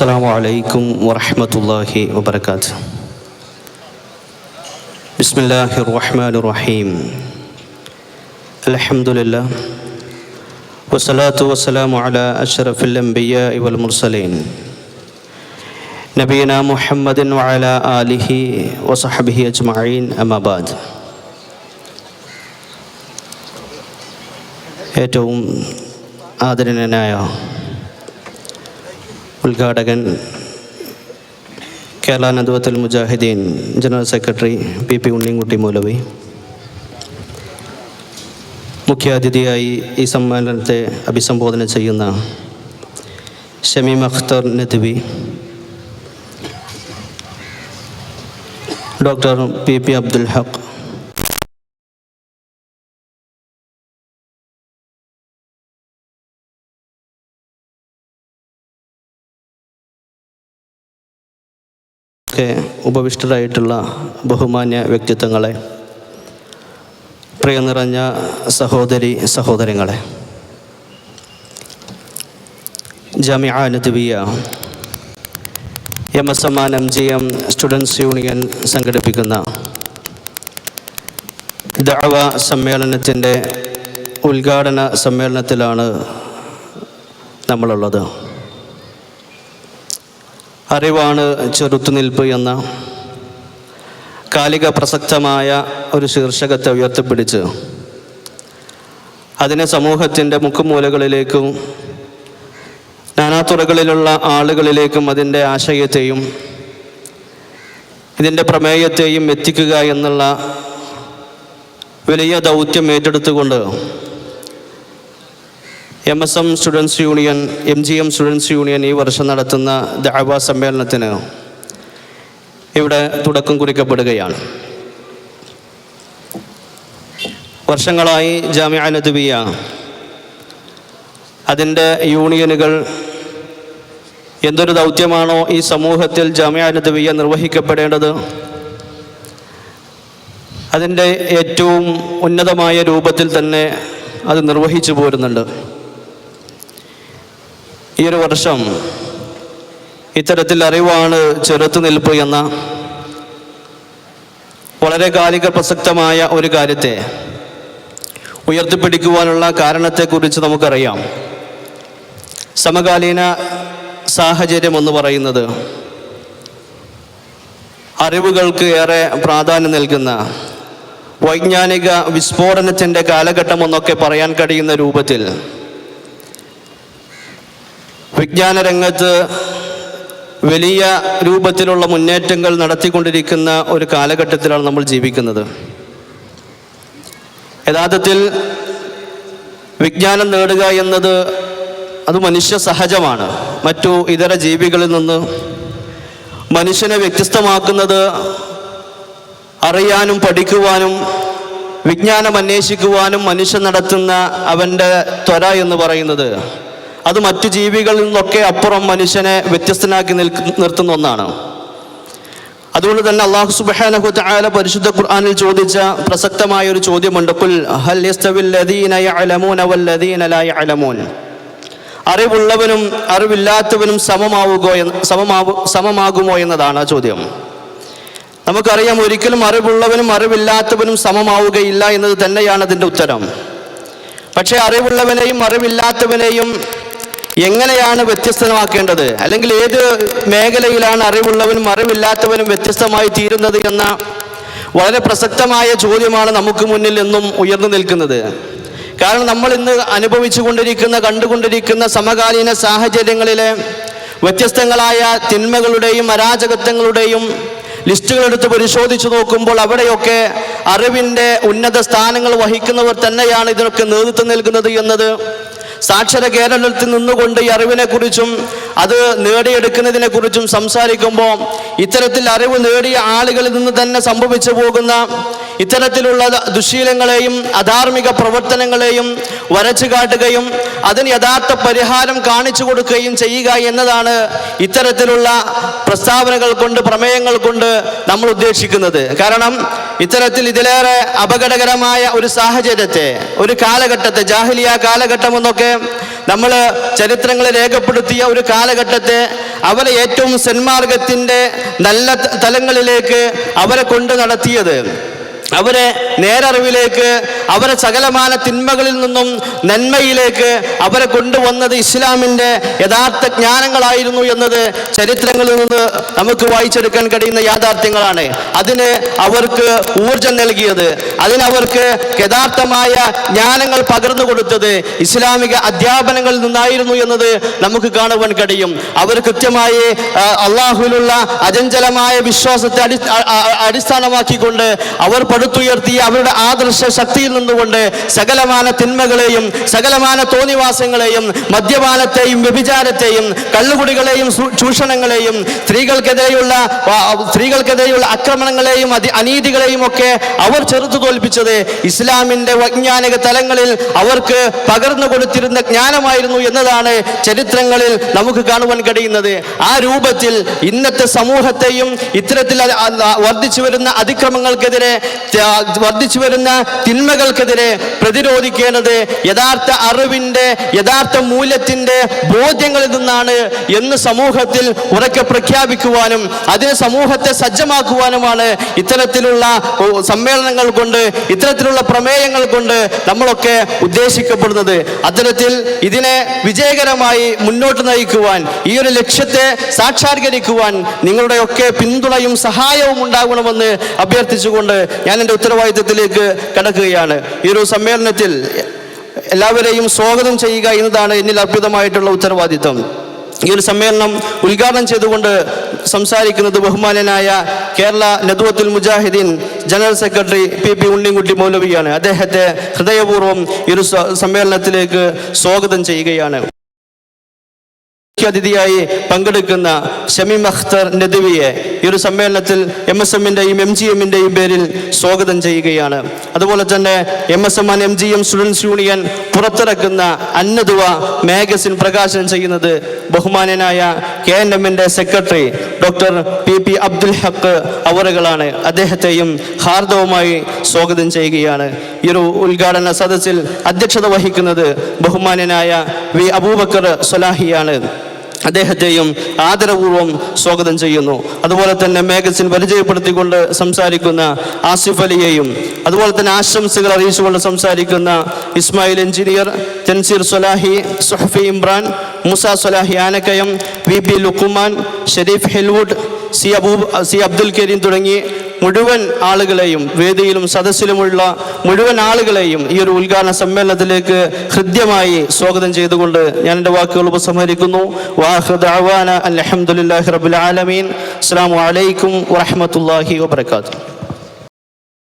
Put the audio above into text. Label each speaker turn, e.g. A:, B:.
A: السلام عليكم ورحمة الله وبركاته بسم الله الرحمن الرحيم الحمد لله والصلاة والسلام على أشرف الأنبياء والمرسلين نبينا محمد وعلى آله وصحبه أجمعين أما بعد ഏറ്റവും ആദരണീയനായ ഉദ്ഘാടകൻ Kerala Nadvathul Mujahideen general secretary P P Unninkutty Moulavi. മുഖ്യാതിഥിയായി ഈ സമ്മേളനത്തെ അഭിസംബോധന ചെയ്യുന്ന Shameem Akhtar Nadvi doctor P P Abdul Haq ഒക്കെ ഉപവിഷ്ടരായിട്ടുള്ള ബഹുമാന്യ വ്യക്തിത്വങ്ങളെ പ്രിയ നിറഞ്ഞ സഹോദരി സഹോദരങ്ങളെ Nadwiya M S M and M G M students union സംഘടിപ്പിക്കുന്ന ദഅവ സമ്മേളനത്തിന്റെ ഉദ്ഘാടന സമ്മേളനത്തിലാണ് നമ്മളുള്ളത്. അറിവാണ് ചെറുത്തുനിൽപ്പ് എന്ന കാലിക പ്രസക്തമായ ഒരു ശീർഷകത്തെ ഉയർത്തിപ്പിടിച്ച് അതിനെ സമൂഹത്തിന്റെ മുക്കുമൂലകളിലേക്കും നാനാതുറകളിലുള്ള ആളുകളിലേക്കും അതിന്റെ ആശയത്തെയും ഇതിന്റെ പ്രമേയത്തെയും എത്തിക്കുക എന്നുള്ള വലിയ ദൗത്യം ഏറ്റെടുത്തുകൊണ്ട് M S M students union M G M students union ഈ വർഷം നടത്തുന്ന ദഅവ സമ്മേളനത്തിന് ഇവിടെ തുടക്കം കുറിക്കപ്പെടുകയാണ്. വർഷങ്ങളായി ജാമ്യ നദുബിയ അതിന്റെ യൂണിയനുകൾ എന്തൊരു ദൗത്യമാണോ ഈ സമൂഹത്തിൽ ജാമ്യ നദുബിയ നിർവഹിക്കപ്പെടേണ്ടത്? അതിന്റെ ഏറ്റവും ഉന്നതമായ രൂപത്തിൽ തന്നെ അത് നിർവഹിച്ചു പോരുന്നുണ്ട്. ഈ ഒരു വർഷം ഇത്തരത്തിൽ അറിവാണ് ചെറുത്തുനിൽപ്പ് എന്ന വളരെ കാലിക പ്രസക്തമായ ഒരു കാര്യത്തെ ഉയർത്തിപ്പിടിക്കുവാനുള്ള കാരണത്തെക്കുറിച്ച് നമുക്കറിയാം. സമകാലീന സാഹചര്യം എന്ന് പറയുന്നത് അറിവുകൾക്ക് ഏറെ പ്രാധാന്യം നൽകുന്ന വൈജ്ഞാനിക വിസ്ഫോടനത്തിന്റെ കാലഘട്ടം എന്നൊക്കെ പറയാൻ കഴിയുന്ന രൂപത്തിൽ വിജ്ഞാന രംഗത്ത് വലിയ രൂപത്തിലുള്ള മുന്നേറ്റങ്ങൾ നടത്തിക്കൊണ്ടിരിക്കുന്ന ഒരു കാലഘട്ടത്തിലാണ് നമ്മൾ ജീവിക്കുന്നത്. യഥാർത്ഥത്തിൽ വിജ്ഞാനം നേടുക എന്നത് അത് മനുഷ്യ സഹജമാണ്. മറ്റു ഇതര ജീവികളിൽ നിന്ന് മനുഷ്യനെ വ്യത്യസ്തമാക്കുന്നത് അറിയാനും പഠിക്കുവാനും വിജ്ഞാനം അന്വേഷിക്കുവാനും മനുഷ്യൻ നടത്തുന്ന അവന്റെ ത്വര എന്ന് പറയുന്നത് അത് മറ്റു ജീവികളിൽ നിന്നൊക്കെ അപ്പുറം മനുഷ്യനെ വ്യത്യസ്തനാക്കി നിർത്തുന്ന ഒന്നാണ്. അതുകൊണ്ട് തന്നെ അള്ളാഹു സുബ്ഹാനഹു തആല പരിശുദ്ധ ഖുർആാനിൽ ചോദിച്ച പ്രസക്തമായ ഒരു ചോദ്യമുണ്ട്. അറിവുള്ളവനും അറിവില്ലാത്തവനും സമമാവുകയോ എന്ന് സമമാവു സമമാകുമോ എന്നതാണ് ആ ചോദ്യം. നമുക്കറിയാം ഒരിക്കലും അറിവുള്ളവനും അറിവില്ലാത്തവനും സമമാവുകയില്ല എന്നത് തന്നെയാണ് അതിന്റെ ഉത്തരം. പക്ഷേ അറിവുള്ളവനെയും അറിവില്ലാത്തവനെയും എങ്ങനെയാണ് വ്യത്യസ്തമാക്കേണ്ടത്? അല്ലെങ്കിൽ ഏത് മേഖലയിലാണ് അറിവുള്ളവനും അറിവില്ലാത്തവനും വ്യത്യസ്തമായി തീരുന്നത് എന്ന വളരെ പ്രസക്തമായ ചോദ്യമാണ് നമുക്ക് മുന്നിൽ എന്നും ഉയർന്നു നിൽക്കുന്നത്. കാരണം നമ്മൾ ഇന്ന് അനുഭവിച്ചു കൊണ്ടിരിക്കുന്ന കണ്ടുകൊണ്ടിരിക്കുന്ന സമകാലീന സാഹചര്യങ്ങളിലെ വ്യത്യസ്തങ്ങളായ തിന്മകളുടെയും അരാജകത്വങ്ങളുടെയും ലിസ്റ്റുകൾ എടുത്ത് പരിശോധിച്ചു നോക്കുമ്പോൾ അവിടെയൊക്കെ അറിവിന്റെ ഉന്നത സ്ഥാനങ്ങൾ വഹിക്കുന്നവർ തന്നെയാണ് ഇതിനൊക്കെ നേതൃത്വം നൽകുന്നത് എന്നത് സാക്ഷര കേരളത്തിൽ നിന്നുകൊണ്ട് ഈ അറിവിനെക്കുറിച്ചും അത് നേടിയെടുക്കുന്നതിനെ കുറിച്ചും സംസാരിക്കുമ്പോൾ ഇത്തരത്തിൽ അറിവ് നേടിയ ആളുകളിൽ നിന്ന് തന്നെ സംഭവിച്ചു പോകുന്ന ഇത്തരത്തിലുള്ള ദുശീലങ്ങളെയും അധാർമിക പ്രവർത്തനങ്ങളെയും വരച്ചു കാട്ടുകയും അതിന് യഥാർത്ഥ പരിഹാരം കാണിച്ചു കൊടുക്കുകയും ചെയ്യുക എന്നതാണ് ഇത്തരത്തിലുള്ള പ്രസ്താവനകൾ കൊണ്ട് പ്രമേയങ്ങൾ കൊണ്ട് നമ്മൾ ഉദ്ദേശിക്കുന്നത്. കാരണം ഇത്തരത്തിൽ ഇതിലേറെ അപകടകരമായ ഒരു സാഹചര്യത്തെ ഒരു കാലഘട്ടത്തെ ജാഹിലിയ കാലഘട്ടം എന്നൊക്കെ നമ്മൾ ചരിത്രങ്ങൾ രേഖപ്പെടുത്തിയ ഒരു കാലഘട്ടത്തെ അവരെ ഏറ്റവും സന്മാർഗത്തിന്റെ നല്ല തലങ്ങളിലേക്ക് അവരെ കൊണ്ട് നടത്തിയത്. അവരെ നേരറിവിലേക്ക് അവരെ സകലമാന തിന്മകളിൽ നിന്നും നന്മയിലേക്ക് അവരെ കൊണ്ടുവന്നത് ഇസ്ലാമിന്റെ യഥാർത്ഥ ജ്ഞാനങ്ങളായിരുന്നു എന്നത് ചരിത്രങ്ങളിൽ നിന്ന് നമുക്ക് വായിച്ചെടുക്കാൻ കഴിയുന്ന യാഥാർത്ഥ്യങ്ങളാണ്. അതിന് അവർക്ക് ഊർജം നൽകിയത്. അതിനവർക്ക് യഥാർത്ഥമായ ജ്ഞാനങ്ങൾ പകർന്നു കൊടുത്തത് ഇസ്ലാമിക അധ്യാപനങ്ങളിൽ നിന്നായിരുന്നു എന്നത് നമുക്ക് കാണുവാൻ കഴിയും. അവർ കൃത്യമായി അള്ളാഹുലുള്ള അചഞ്ചലമായ വിശ്വാസത്തെ അടിസ്ഥാനമാക്കിക്കൊണ്ട് അവർ പടുത്തുയർത്തിയ അവരുടെ ആദർശ ശക്തിയിൽ നിന്നുകൊണ്ട് സകലമാന തിന്മകളെയും സകലമാന തോന്നിവാസങ്ങളെയും മദ്യപാനത്തെയും വ്യഭിചാരത്തെയും കള്ളുകുടികളെയും ചൂഷണങ്ങളെയും സ്ത്രീകൾക്കെതിരെയുള്ള സ്ത്രീകൾക്കെതിരെയുള്ള ആക്രമണങ്ങളെയും അനീതികളെയും ഒക്കെ അവർ ചെറുത്തു തോൽപ്പിച്ചത് ഇസ്ലാമിന്റെ വൈജ്ഞാനിക തലങ്ങളിൽ അവർക്ക് പകർന്നു കൊടുത്തിരുന്ന ജ്ഞാനമായിരുന്നു എന്നതാണ് ചരിത്രങ്ങളിൽ നമുക്ക് കാണുവാൻ കഴിയുന്നത്. ആ രൂപത്തിൽ ഇന്നത്തെ സമൂഹത്തെയും ഇത്തരത്തിൽ വർദ്ധിച്ചു വരുന്ന അതിക്രമങ്ങൾക്കെതിരെ വർദ്ധിച്ചു വരുന്ന തിന്മകൾക്കെതിരെ പ്രതിരോധിക്കേണ്ടത് യഥാർത്ഥ അറിവിന്റെ യഥാർത്ഥ മൂല്യത്തിന്റെ ബോധ്യങ്ങളിൽ നിന്നാണ് എന്ന് സമൂഹത്തിൽ ഉറക്കെ പ്രഖ്യാപിക്കുവാനും അതിന് സമൂഹത്തെ സജ്ജമാക്കുവാനുമാണ് ഇത്തരത്തിലുള്ള സമ്മേളനങ്ങൾ കൊണ്ട് ഇത്തരത്തിലുള്ള പ്രമേയങ്ങൾ കൊണ്ട് നമ്മളൊക്കെ ഉദ്ദേശിക്കപ്പെടുന്നത്. അത്തരത്തിൽ ഇതിനെ വിജയകരമായി മുന്നോട്ട് നയിക്കുവാൻ ഈ ഒരു ലക്ഷ്യത്തെ സാക്ഷാത്കരിക്കുവാൻ നിങ്ങളുടെയൊക്കെ പിന്തുണയും സഹായവും ഉണ്ടാകണമെന്ന് അഭ്യർത്ഥിച്ചുകൊണ്ട് ഞാൻ എന്റെ ഉത്തരവാദിത്തത്തിലേക്ക് കടക്കുകയാണ്. ഈ ഒരു സമ്മേളനത്തിൽ എല്ലാവരെയും സ്വാഗതം ചെയ്യുക എന്നതാണ് എന്നിൽ അർപ്പിതമായിട്ടുള്ള ഉത്തരവാദിത്തം ഈ ഒരു സമ്മേളനം ഉദ്ഘാടനം ചെയ്തുകൊണ്ട് സംസാരിക്കുന്നത് ബഹുമാനനായ Kerala Naduvathul Mujahideen general secretary P P Unninkutty മൗലവിയാണ്. അദ്ദേഹത്തെ ഹൃദയപൂർവം ഈ ഒരു സമ്മേളനത്തിലേക്ക് സ്വാഗതം ചെയ്യുകയാണ്. മുഖ്യ അതിഥിയായി പങ്കെടുക്കുന്ന ഷമീം അഖ്തർ നദവിയെ ഈ ഒരു സമ്മേളനത്തിൽ എം എസ് എമ്മിന്റെയും എം ജി എമ്മിന്റെയും പേരിൽ സ്വാഗതം ചെയ്യുകയാണ്. അതുപോലെ തന്നെ M S M and M G M students union പുറത്തിറക്കുന്ന അന്നദുവ മാഗസിൻ പ്രകാശനം ചെയ്യുന്നത് ബഹുമാനനായ കെ എൻ എമ്മിന്റെ secretary doctor P P Abdul Haq അവറുകളാണ് അദ്ദേഹത്തെയും ഹാർദവുമായി സ്വാഗതം ചെയ്യുകയാണ്. ഈ ഒരു ഉദ്ഘാടന സദസ്സിൽ അധ്യക്ഷത വഹിക്കുന്നത് ബഹുമാനനായ വി അബൂബക്കർ സൊലാഹിയാണ് അദ്ദേഹത്തെയും ആദരപൂർവം സ്വാഗതം ചെയ്യുന്നു. അതുപോലെ തന്നെ മാഗസിൻ പരിചയപ്പെടുത്തിക്കൊണ്ട് സംസാരിക്കുന്ന ആസിഫ് അലിയെയും അതുപോലെ തന്നെ ആശംസകൾ അറിയിച്ചുകൊണ്ട് സംസാരിക്കുന്ന Ismail engineer Thanseer Solahi Suhafi Imran Musa Solahi Anakkayam V P Lukman Shareef ഹെൽവുഡ് C Abu C Abdul Kareem തുടങ്ങി മുഴുവൻ ആളുകളെയും വേദിയിലും സദസ്സിലുമുള്ള മുഴുവൻ ആളുകളെയും ഈ ഒരു ഉദ്ഘാടന സമ്മേളനത്തിലേക്ക് ഹൃദ്യമായി സ്വാഗതം ചെയ്തുകൊണ്ട് ഞാൻ എന്റെ വാക്കുകൾ ഉപസംഹരിക്കുന്നു. വാഹ് ദഅവാന അൽഹംദുലില്ലാഹി റബ്ബിൽ ആലമീൻ. അസ്സലാമു അലൈക്കും വറഹ്മത്തുള്ളാഹി വബറകാതുഹു.